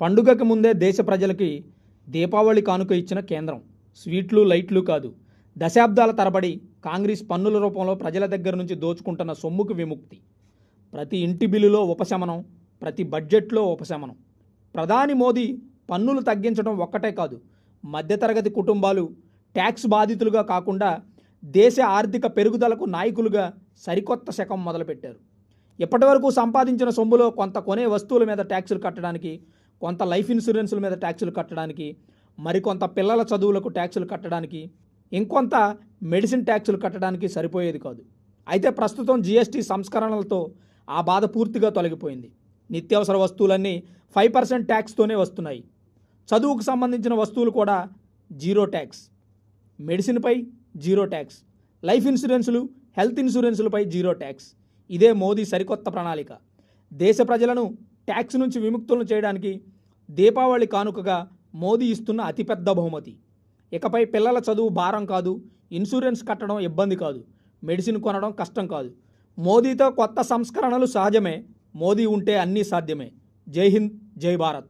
పండుగకు ముందే దేశ ప్రజలకి దీపావళి కానుక ఇచ్చిన కేంద్రం. స్వీట్లు లైట్లు కాదు. దశాబ్దాల తరబడి కాంగ్రెస్ పన్నుల రూపంలో ప్రజల దగ్గర నుంచి దోచుకుంటున్న సొమ్ముకు విముక్తి. ప్రతి ఇంటి బిల్లులో ఉపశమనం ప్రతి బడ్జెట్లో ఉపశమనం. ప్రధాని మోదీ పన్నులు తగ్గించడం ఒక్కటే కాదు మధ్యతరగతి కుటుంబాలు ట్యాక్స్ బాధితులుగా కాకుండా దేశ ఆర్థిక పెరుగుదలకు నాయకులుగా సరికొత్త శకం మొదలుపెట్టారు. ఇప్పటివరకు సంపాదించిన సొమ్ములో కొంత కొనే వస్తువుల మీద ట్యాక్సులు కట్టడానికి కొంత లైఫ్ ఇన్సూరెన్సుల మీద ట్యాక్సులు కట్టడానికి మరికొంత పిల్లల చదువులకు ట్యాక్సులు కట్టడానికి ఇంకొంత మెడిసిన్ ట్యాక్సులు కట్టడానికి సరిపోయేది కాదు. అయితే ప్రస్తుతం జీఎస్టీ సంస్కరణలతో ఆ బాధ పూర్తిగా తొలగిపోయింది. నిత్యావసర వస్తువులన్నీ ఫైవ్ పర్సెంట్ ట్యాక్స్తోనే వస్తున్నాయి. చదువుకు సంబంధించిన వస్తువులు కూడా జీరో ట్యాక్స్. మెడిసిన్పై జీరో ట్యాక్స్. లైఫ్ ఇన్సూరెన్సులు హెల్త్ ఇన్సూరెన్సులపై జీరో ట్యాక్స్. ఇదే మోదీ సరికొత్త ప్రణాళిక. దేశ ప్రజలను ట్యాక్స్ నుంచి విముక్తులను చేయడానికి దీపావళి కానుకగా మోదీ ఇస్తున్న అతిపెద్ద బహుమతి. ఇకపై పిల్లల చదువు భారం కాదు ఇన్సూరెన్స్ కట్టడం ఇబ్బంది కాదు మెడిసిన్ కొనడం కష్టం కాదు. మోదీతో కొత్త సంస్కరణలు సహజమే మోదీ ఉంటే అన్నీ సాధ్యమే. జై హింద్ జై భారత్.